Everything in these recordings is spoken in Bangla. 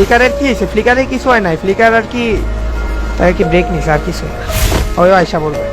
ফ্লিকারের কি হয়েছে? ফ্লিকারে কিছু হয় নাই। ফ্লিকার আর কি তাকে কি ব্রেক নিছে, আর কিছু ওই আয়সা বলবে।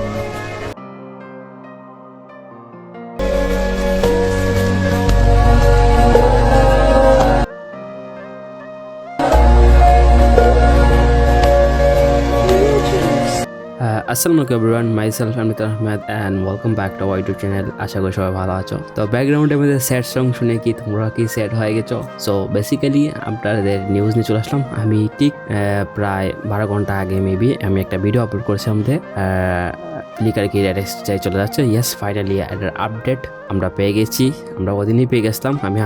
আসসালামু আলাইকুম everyone myself Amit Ahmed and welcome back to Y YouTube channel আশা করি সবাই ভালো আছো। তো ব্যাকগ্রাউন্ডের মধ্যে স্যাড সং শুনে কি তোমরা কি স্যাড হয়ে গেছো? সো বেসিক্যালি আপনাদের নিউজ নিয়ে চলে আসলাম। আমি ঠিক প্রায় বারো ঘণ্টা আগে মেবি আমি একটা ভিডিও আপলোড করেছিলাম আমাদের। ফ্লিকার কি চাই চলে যাচ্ছে। ইয়েস ফাইনালি এটার আপডেট আমরা পেয়ে গেছি, আমরা ওদিনই পেয়ে গেছিলাম। আমি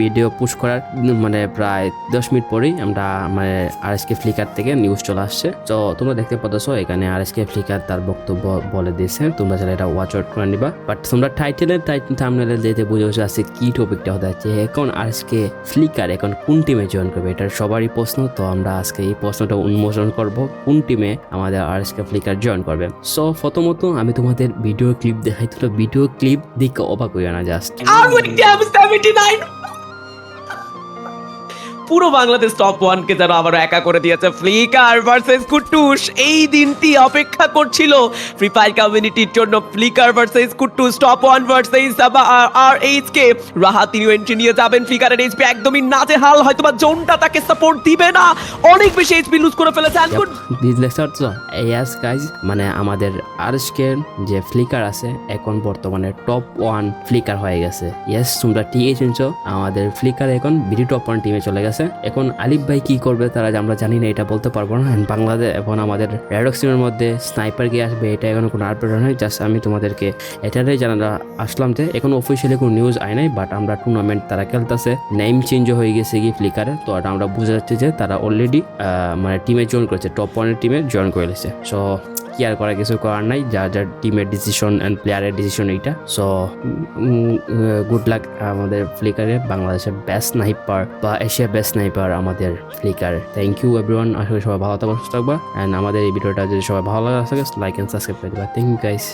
ভিডিও পুশ করার মানে প্রায় দশ মিনিট পরেই আমরা মানে আর এস কে ফ্লিকার থেকে নিউজ চলে আসছে। তো তোমরা দেখতে পাচ্ছ, এখানে আর এস কে ফ্লিকার তার বক্তব্য বলে দিয়েছে। তোমরা চাইলে এটা ওয়াচ আউট করে নিবা। বাট তোমরা টাইটেলের টাইটেল থামনেলে দিতে বুঝে বসে আছে কি টপিকটা হতে যাচ্ছে, এখন আর এস কে ফ্লিকার এখন কোন টিমে জয়েন করবে, এটার সবারই প্রশ্ন। তো আমরা আজকে এই প্রশ্নটা উন্মোচন করব, কোন টিমে আমাদের R S K Flicker join করবে। সো প্রথমত আমি তোমাদের ভিডিও ক্লিপ দেখাই। তো ভিডিও ক্লিপ দিকে অবাক হইয়া না পুরো বাংলাদেশ টপ ওয়ান কে যেন আবার একা করে দিয়েছে। ফ্লিকার ভার্সেস কুটুস এই দিনটি অপেক্ষা করছিল ফ্রি ফায়ার কমিউনিটির জন্য। Flicker versus Kutus top one versus R H K Raha তিনিও এন্ট্রি নিয়ে যাবেন ফ্লিকারের এইচপি একদমই নাজে হাল হয়তো বা জোনটা তাকে সাপোর্ট দিবে না। অনেক বেশি এইচপি লুজ করে ফেলেছে good বিজনেস তো ইয়াস গাইজ মানে আমাদের আরস্কের যে ফ্লিকার আছে, এখন বর্তমানে টপ ওয়ান ফ্লিকার হয়ে গেছে। ইয়েস তোমরা ঠিকই শুনছো। আমাদের ফ্লিকার এখন বিডি টপ ওয়ান টিমে চলে গেছে। এখন আলিফ ভাই কি করবে তারা আমরা জানি না, এটা বলতে পারব না। বাংলাদেশ এখন আমাদের রেডক্স টিমের মধ্যে স্নাইপার গিয়ে আসবে, এটা এখন কোনো আপডেট নয় জাস্ট আমি তোমাদেরকে এটাই জানা আসলাম যে, এখন অফিসিয়ালি কোনো নিউজ আয় নাই বাট আমরা টুর্নামেন্ট তারা খেলতেছে। নেম চেঞ্জ হয়ে গেছে কি ফ্লিকারে তো আমরা বুঝে যাচ্ছি যে তারা অলরেডি মানে টিমে জয়েন করেছে টপ ওয়ানের টিমে জয়েন করে গেছে সো কি আর করার, কিছু করার নাই। যা যার টিমের ডিসিশন অ্যান্ড প্লেয়ারের ডিসিশন এইটা। সো গুড লাক আমাদের ফ্লিকারে বাংলাদেশের বেস্ট স্নাইপার বা এশিয়া বেস্ট স্নাইপার আমাদের ফ্লিকার থ্যাংক ইউ এভরিওয়ান আশা করি সবাই ভালো থাকবা, সুস্থ থাকবা। অ্যান্ড আমাদের এই ভিডিওটা যদি সবাই ভালো লাগে লাইক অ্যান্ড সাবস্ক্রাইব করে দেবা। Thank you guys